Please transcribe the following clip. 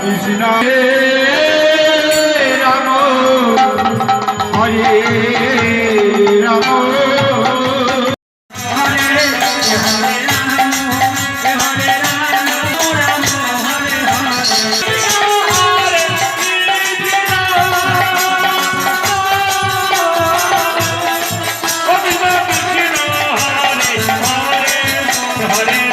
Krishna Ram Hare Ram Hare